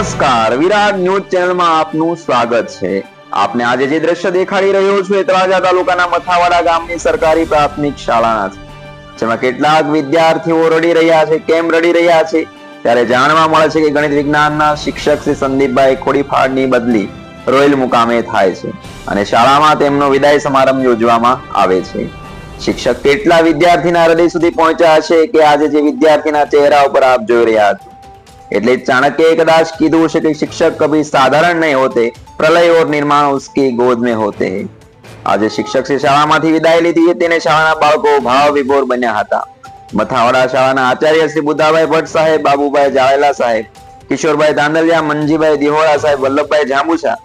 નમસ્કાર. વિરાટ ન્યૂઝ ચેનલમાં આપનું સ્વાગત છે. આપને આજે જે દ્રશ્ય દેખાડી રહ્યો છું એ તળાજા તાલુકાના મથાવાડા ગામની સરકારી પ્રાથમિક શાળાના છે. જેમાં કેટલાક વિદ્યાર્થીઓ રડી રહ્યા છે, કેમ રડી રહ્યા છે? ત્યારે જાણવા મળે છે કે ગણિત વિજ્ઞાનના શિક્ષક શ્રી સંદીપભાઈ ખોડીફાડની બદલી રોયલ મુકામે થાય છે અને શાળામાં તેમનો વિદાય સમારંભ યોજવામાં આવે છે. શિક્ષક કેટલા વિદ્યાર્થીના હૃદય સુધી પહોંચ્યા છે કે આજે જે વિદ્યાર્થીના ચહેરા ઉપર આપ જોઈ રહ્યા છો? એટલે ચાણક્યએ કદાચ કીધું છે કે શિક્ષક કભી સાધારણ નહીં હોતે, પ્રલય ઓર નિર્માણ ઉસકી ગોદ મેં હોતે. આજે શિક્ષકે શાળામાંથી વિદાય લીધી તેને શાળાના બાળકો ભાવ વિભોર બન્યા હતા. મથાવાડા શાળાના આચાર્ય શ્રી બુદ્ધાભાઈ ભટ્ટ સાહેબ, બાબુભાઈ જાવેલા સાહેબ, કિશોરભાઈ ધાંધલિયા મનજીભાઈ દિહોરા સાહેબ, વલ્લભભાઈ જાંબુસા,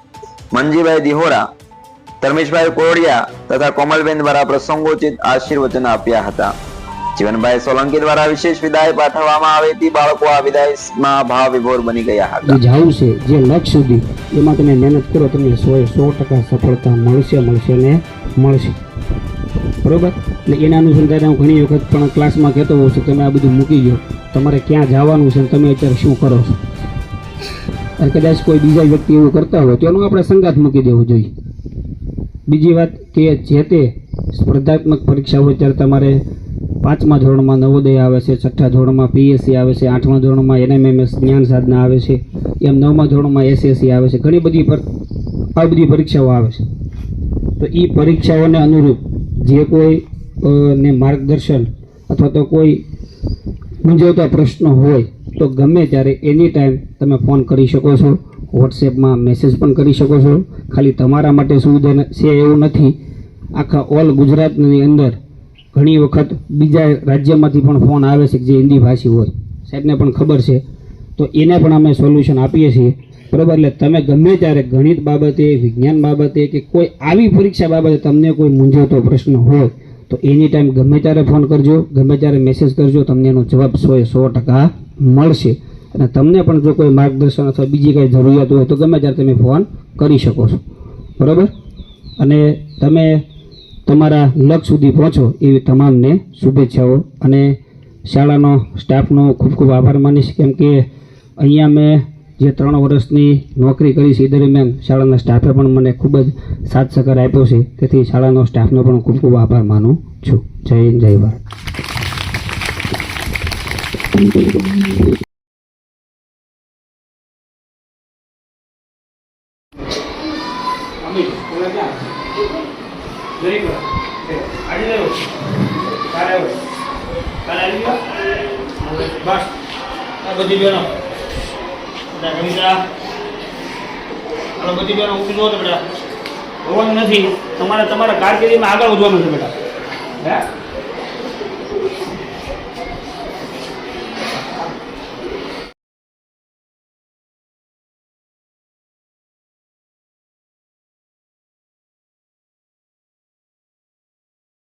મનજીભાઈ દિહોરા, ધર્મેશભાઈ કોડિયા તથા કોમલબેન દ્વારા પ્રસંગોચિત આશીર્વચન આપ્યા હતા. જીવનભાઈ સોલંકી દ્વારા વિશેષ વિદાય પાઠવવામાં આવી હતી. બાળકો આ વિદાયમાં ભાવ વિભોર બની ગયા હતા. જાવું છે જે લક્ષ્ય સુધી. એમાં તમે મહેનત કરો, તમને સો સો ટકા સફળતા મળશે મળશે ને મળશે. બરોબર? એટલે એના અનુસંધાને હું ઘણી વખત પણ ક્લાસમાં કહેતો હોઉં છું, તમે આ બધું મૂકી ગયો તમારે ક્યાં જવાનું છે તમે અત્યારે શું કરો છો? અને કદાચ કોઈ બીજા વ્યક્તિ એવું કરતા હોય, તો એનું આપણે સંગાત મૂકી દેવું જોઈએ. બીજી વાત કે જે તે સ્પર્ધાત્મક પરીક્ષા હોય, ત્યારે તમારે પાંચમા ધોરણમાં નવોદય આવે છે, છઠ્ઠા ધોરણમાં પીએસસી આવે છે, આઠમા ધોરણમાં એનએમએમએસ જ્ઞાન સાધના આવે છે, એમ નવમા ધોરણમાં એસએસસી આવે છે, ઘણી બધી આ બધી પરીક્ષાઓ આવે છે. તો એ પરીક્ષાઓને અનુરૂપ જે કોઈ ને માર્ગદર્શન અથવા તો કોઈ મૂંઝવતા પ્રશ્નો હોય, તો ગમે ત્યારે એની ટાઈમ તમે ફોન કરી શકો છો, વોટ્સએપમાં મેસેજ પણ કરી શકો છો. ખાલી તમારા માટે સુવિધા છે એવું નથી. આખા ઓલ ગુજરાતની અંદર ઘણી વખત બીજા રાજ્યમાંથી પણ ફોન આવે છે જે હિન્દી ભાષી હોય. સાહેબને પણ ખબર છે. તો એને પણ અમે સોલ્યુશન આપીએ છીએ. બરાબર? એટલે તમે ગમે ત્યારે ગણિત બાબતે, વિજ્ઞાન બાબતે કે કોઈ આવી પરીક્ષા બાબતે તમને કોઈ મૂંઝવતો પ્રશ્ન હોય, તો એની ટાઈમ ગમે ત્યારે ફોન કરજો, ગમે ત્યારે મેસેજ કરજો, તમને એનો જવાબ સો એ સો ટકા મળશે. અને તમને પણ જો કોઈ માર્ગદર્શન અથવા બીજી કંઈ જરૂરિયાત હોય, તો ગમે ત્યારે તમે ફોન કરી શકો છો. બરાબર? અને તમે તમારા લક્ષ્ય સુધી પહોંચો એવી તમામને શુભેચ્છાઓ. અને શાળાનો સ્ટાફનો ખૂબ ખૂબ આભાર માનીશ. કેમ કે અહીંયા મેં જે ત્રણ વર્ષની નોકરી કરી છે, એ દરમિયાન શાળાના સ્ટાફે પણ મને ખૂબ જ સાથ સહકાર આપ્યો છે. તેથી શાળાનો સ્ટાફનો પણ ખૂબ ખૂબ આભાર માનું છું. જય હિન્દ, જય ભારત. બસ. આ બધી બેનો. બધા કવિતા હાલો બધી બેનો ઊભી જુઓ તો રોવાનું નથી. તમારે તમારા કારકિર્દીમાં આગળ વધવાનું છે બેટા. હે?